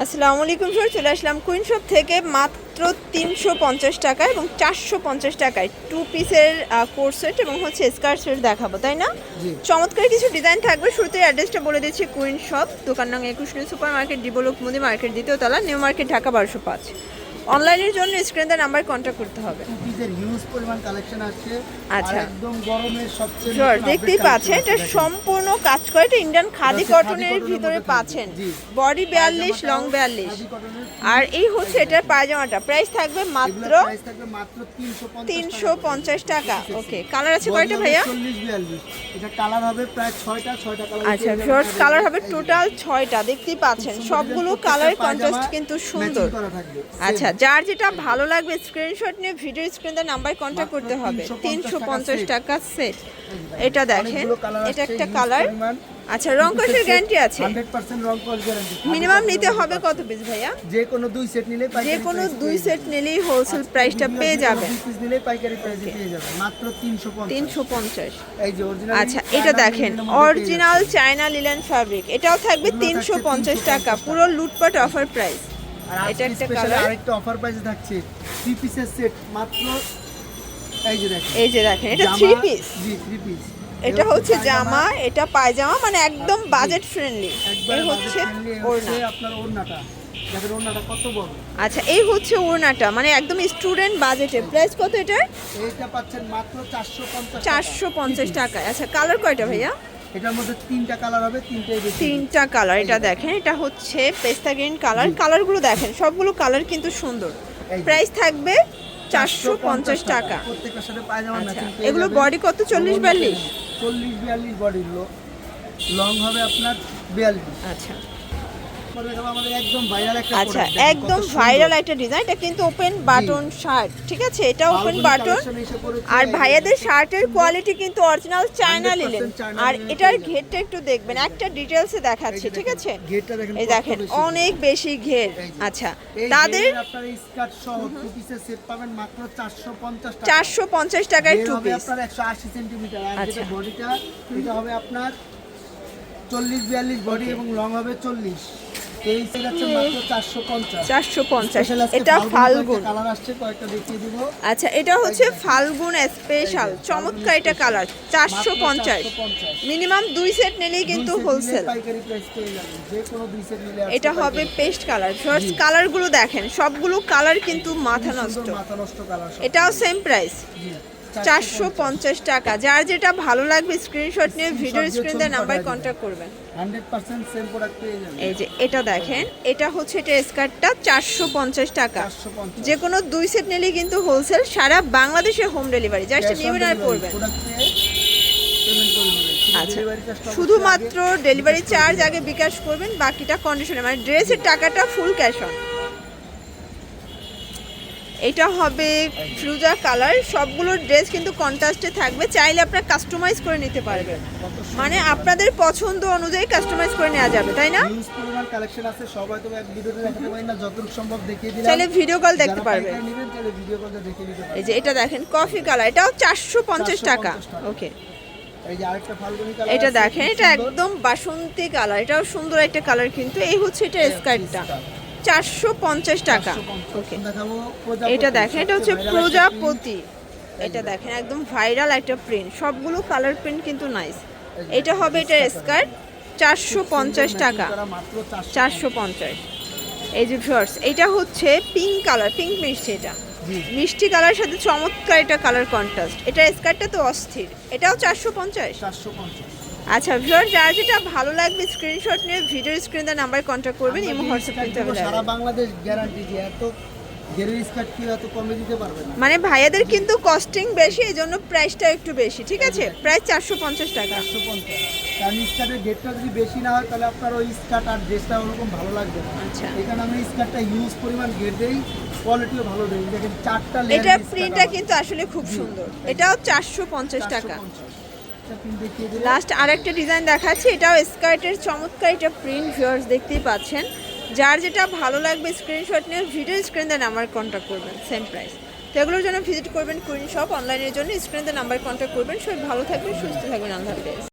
আসসালামু আলাইকুম স্যার চলে আসলাম কুইন শপ থেকে মাত্র তিনশো পঞ্চাশ টাকা এবং চারশো পঞ্চাশ টাকায় টু পিসের কোর্স সেট এবং হচ্ছে স্কার্ট সেট দেখাবো তাই না? চমৎকার কিছু ডিজাইন থাকবে। শুরুতে অ্যাড্রেসটা বলে দিচ্ছি কুইন শপ দোকান নং একুশ সুপার মার্কেট ডিবলক মুদি মার্কেট দ্বিতীয় তলা নিউ মার্কেট ঢাকা বারোশো পাঁচ। অনলাইনের জন্য স্ক্রিনের নাম্বার কন্ট্যাক্ট করতে হবে। কুকিজের হিউজ পরিমাণ কালেকশন আছে আচ্ছা। একদম গরমের সবচেয়ে জোর দেখতেই পাচ্ছেন এটা সম্পূর্ণ কাজ করে এটা ইন্ডিয়ান খাদি কটনের ভিতরে পাচ্ছেন। বডি বিয়াল্লিশ লং পায়জামাটাও বিয়াল্লিশ। খাদি কটনের আর এই হচ্ছে এটার পায়জামাটা প্রাইস থাকবে মাত্র প্রাইস থাকবে মাত্র 350 তিনশো পঞ্চাশ টাকা। ওকে কালার আছে। কয়টা ভাইয়া? 40 42 এটা কালার হবে প্রায় 6টা 6টা কালার আচ্ছা শর্ট কালার হবে টোটাল ছয়টা দেখতেই পাচ্ছেন। সবগুলো কালার কন্ট্রাস্ট কিন্তু সুন্দর। আচ্ছা যার যেটা ভালো লাগবে স্ক্রিনশট নিয়ে ভিডিও স্ক্রিনের নাম্বার কন্ট্যাক্ট করতে হবে। তিনশো পঞ্চাশ টাকা সেট এটা দেখেন এটা একটা কালার আচ্ছা রং কষের গ্যারান্টি আছে। 100% রং কস গ্যারান্টি মিনিমাম নিতে হবে কত পিস ভাইয়া? যে কোনো দুই সেট নিলে যে কোনো দুই সেট নিলেই হোলসেল প্রাইসটা পেয়ে যাবেন। পিস নিলে পাইকারি প্রাইসে পেয়ে যাবেন। মাত্র 350 তিনশো পঞ্চাশ। এই যে অরিজিনাল আচ্ছা এটা দেখেন অরিজিনাল চায়না লিলেন ফ্যাব্রিক এটাও থাকবে তিনশো পঞ্চাশ 350 টাকা। পুরো লুটপাট অফার প্রাইস এটা এটা একটা একটা আরেকটা অফার প্রাইসে থাকছে থ্রি পিসের সেট মাত্র এই যে দেখেন। এই যে দেখেন এটা জামা- থ্রি পিস জি থ্রি পিস এটা হচ্ছে জামা এটা পায়জামা মানে একদম বাজেট ফ্রেন্ডলি এই হচ্ছে ওড়না। আপনার ওড়নাটা। কত বড়। আচ্ছা এই হচ্ছে ওড়নাটা মানে একদম স্টুডেন্ট বাজেটে প্রাইস কত এটার? এইটা পাচ্ছেন মাত্র 450 চারশো পঞ্চাশ টাকায়। আচ্ছা কালার কয়টা ভাইয়া? এটার মধ্যে তিনটা কালার হবে তিনটাই তিনটা কালার এটা দেখেন এটা হচ্ছে পেস্তা গ্রিন কালার। কালারগুলো দেখেন সবগুলো কালার কিন্তু সুন্দর। প্রাইস থাকবে চারশো পঞ্চাশ টাকা। প্রত্যেকটার সাথে পায়জামা আচ্ছা এগুলো বডি কত? চল্লিশ বিয়াল্লিশ? চল্লিশ বিয়াল্লিশ বডি লং হবে আপনার বিয়াল্লিশ। আচ্ছা। আচ্ছা একদম ভাইরাল একটা ডিজাইন এটা কিন্তু ওপেন বাটন শার্ট ঠিক আছে? এটা ওপেন বাটন আর ভাইয়াদের শার্টের কোয়ালিটি কিন্তু অরিজিনাল চায়না 100% লিলেন আর এটার ঘেরটা একটু দেখবেন একটা ডিটেলসে দেখাচ্ছি ঠিক আছে? দেখেন এই দেখেন অনেক বেশি ঘের। আচ্ছা তাদের ঘেরের আপনার এই স্কার্ট সহ টু পিসের সেট পাবেন মাত্র 450 টাকা। চারশো পঞ্চাশ টাকায় টু পিস আপনার 180 সেন্টিমিটার আচ্ছা। বডিটা এটা হবে আপনার 40 42 বডি এবং লং হবে 40 এই সেট আছে মাত্র 450 চারশো পঞ্চাশ। এটা ফাল্গুন আচ্ছা এটা হচ্ছে ফাল্গুন স্পেশাল চমৎকার এটা কালার চারশো পঞ্চাশ। মিনিমাম দুই সেট নিলেই কিন্তু হোলসেল এটা হবে পেস্ট কালার শর্টস কালারগুলো দেখেন সবগুলো কালার কিন্তু মাথা নষ্ট। এটাও সেম প্রাইস চারশো পঞ্চাশ টাকা। যার যেটা ভালো লাগবে স্ক্রিনশট নিয়ে ভিডিও স্ক্রিন দিয়ে নাম্বার কন্ট্যাক্ট করবেন। এই যে এটা দেখেন এটা হচ্ছে এটা স্কার্টটা চারশো পঞ্চাশ টাকা। যে কোনো দুই সেট নিলেই কিন্তু হোলসেল সারা বাংলাদেশে হোম ডেলিভারি জাস্ট নেবেন আর পড়বেন আচ্ছা শুধুমাত্র ডেলিভারি চার্জ আগে বিকাশ করবেন বাকিটা কন্ডিশনে মানে ড্রেসের টাকাটা ফুল ক্যাশ অন এটা হবে ফ্রুজা কালার সবগুলো ড্রেস কিন্তু কন্ট্রাস্টে থাকবে। চাইলে আপনারা কাস্টমাইজ করে নিতে পারবেন। মানে আপনাদের পছন্দ অনুযায়ী কাস্টমাইজ করে নেওয়া যাবে তাই না? কালেকশন আছে সবাই তো এক ভিডিওতে দেখাতে পারি না যতটুকু সম্ভব দেখিয়ে দিলাম। চাইলে ভিডিও কল দেখতে পারবেন। ভিডিও দেখে নিতে এই যে এটা দেখেন কফি কালার এটাও চারশো পঞ্চাশ টাকা। 450 টাকা। ওকে এটা দেখেন এটা একদম বাসন্তী কালার এটাও সুন্দর একটা কালার কিন্তু এই হচ্ছে এটা স্কার্টটা চারশো পঞ্চাশ টাকা। ওকে এটা দেখেন এটা হচ্ছে প্রজাপতি। এটা দেখেন একদম ভাইরাল একটা প্রিন্ট সবগুলো কালার প্রিন্ট কিন্তু নাইস এটা হবে এটা স্কার্ট চারশো পঞ্চাশ টাকা। matching করা মাত্র 450 চারশো পঞ্চাশ। এই যে ভিউয়ার্স এটা হচ্ছে পিঙ্ক কালার পিঙ্ক মিষ্টি এটা। মিষ্টি কালার সাথে চমৎকার এটা কালার কন্ট্রাস্ট এটা স্কার্টটা তো অস্থির। এটাও চারশো পঞ্চাশ? 450 আচ্ছা ভিউয়ার যার যেটা ভালো লাগবে স্ক্রিনশট নিয়ে ভিডিও স্ক্রিনে নাম্বার কন্ট্যাক্ট করবেন ইমো হোয়াটসঅ্যাপ কিন্তু সারা বাংলাদেশ গ্যারান্টি যে এত গেরের স্কার্ট কি এত কমে দিতে পারবে না। মানে ভাইয়াদের কিন্তু কস্টিং বেশি এই জন্য প্রাইসটা একটু বেশি ঠিক আছে? প্রাইস চারশো পঞ্চাশ টাকা। চারশো পঞ্চাশ। কারণ স্কার্টের গেটটা যদি বেশি না হয় তাহলে আপনার ওই স্কার্ট আর ড্রেসটা ওরকম ভালো লাগবে না। আচ্ছা। এখানে আমি স্কার্টটা ইউজ পরিমাণ গেট দেই কোয়ালিটিও ভালো দেই। দেখেন চারটা এটার প্রিন্টটা কিন্তু আসলে খুব সুন্দর। এটাও চারশো পঞ্চাশ টাকা। লাস্ট আরেকটা ডিজাইন দেখাচ্ছি, এটাও স্কার্টের চমৎকার এটা প্রিন্ট ভিউয়ার্স দেখতেই পাচ্ছেন। যার যেটা ভালো লাগবে স্ক্রিনশট নিয়ে ভিডিও স্ক্রিন দেন আমার কন্ট্যাক্ট করবেন সেম প্রাইস তো এগুলোর জন্য ভিজিট করবেন কুইন শপ অনলাইনের জন্য স্ক্রিন দেন নাম্বার কন্ট্যাক্ট করবেন। সবাই ভালো থাকবেন, সুস্থ থাকবেন, আল্লাহ